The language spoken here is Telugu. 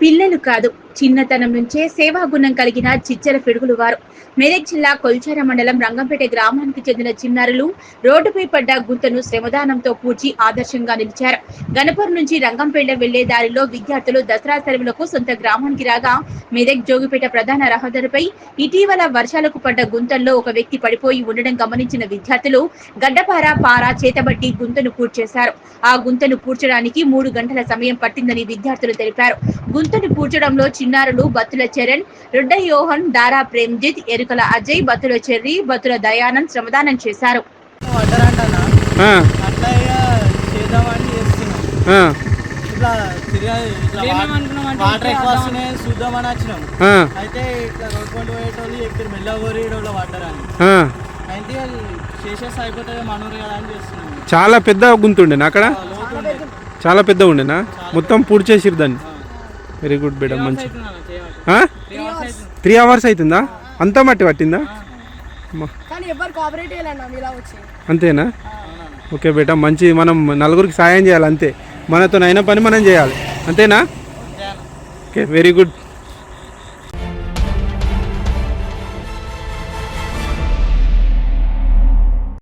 పిల్లలు కాదు. చిన్నతనం నుంచే సేవా గుణం కలిగిన చిచ్చర పిడుగులు వారు. మెదక్ జిల్లా కొల్చార మండలం రంగంపేట గ్రామానికి చెందిన చిన్నారులు రోడ్డుపై పడ్డ గుంతను శ్రమదానంతో పూడ్చి ఆదర్శంగా నిలిచారు. గణపూర్ నుంచి రంగంపేట వెళ్ళే దారిలో విద్యార్థులు దసరా సెలవులకు సొంత గ్రామానికి రాగా మెదక్ జోగిపేట ప్రధాన రహదారిపై ఇటీవల వర్షాలకు పడ్డ గుంతల్లో ఒక వ్యక్తి పడిపోయి ఉండడం గమనించిన విద్యార్థులు గడ్డపార పార చేతబట్టి గుంతను పూడ్చేశారు. ఆ గుంతను పూడ్చడానికి మూడు గంటల సమయం పట్టిందని విద్యార్థులు తెలిపారు. గుంతను పూడ్చడంలో చిన్నారులు బత్తుల చరణ్ రుడ్డ యోహన్ దారా ప్రేమ్జిత్ ఎరుకల అజయ్ బత్తుల చెర్రి బత్తుల దయానంద్ శ్రమదానం చేశారు. ఇట్లా వాటర్ ఎక్కువ వస్తున్నాయి చూద్దామని వచ్చినాం. అయితే ఇట్లా పోయేటోళ్ళు మెల్లగోరి. అయితే చేసేసి అయిపోతుంది మనూరు కదా అని చేస్తున్నాం. చాలా పెద్ద గుంతుండేనా అక్కడ. చాలా పెద్ద ఉండేనా? మొత్తం పూర్తి చేసిరు దాన్ని. వెరీ గుడ్ బేట మంచి? త్రీ అవర్స్ అవుతుందా. అంతా మట్టి పట్టిందా? అమ్మా. కానీ ఎవరు కోఆపరేట్ చేయాలన్నా ఇలా వచ్చి. అంతేనా? ఓకే బేట మంచి మనం నలుగురికి సాయం చేయాలి అంతే. మనతో అయిన పని మనం చేయాలి. అంతేనా. Okay very good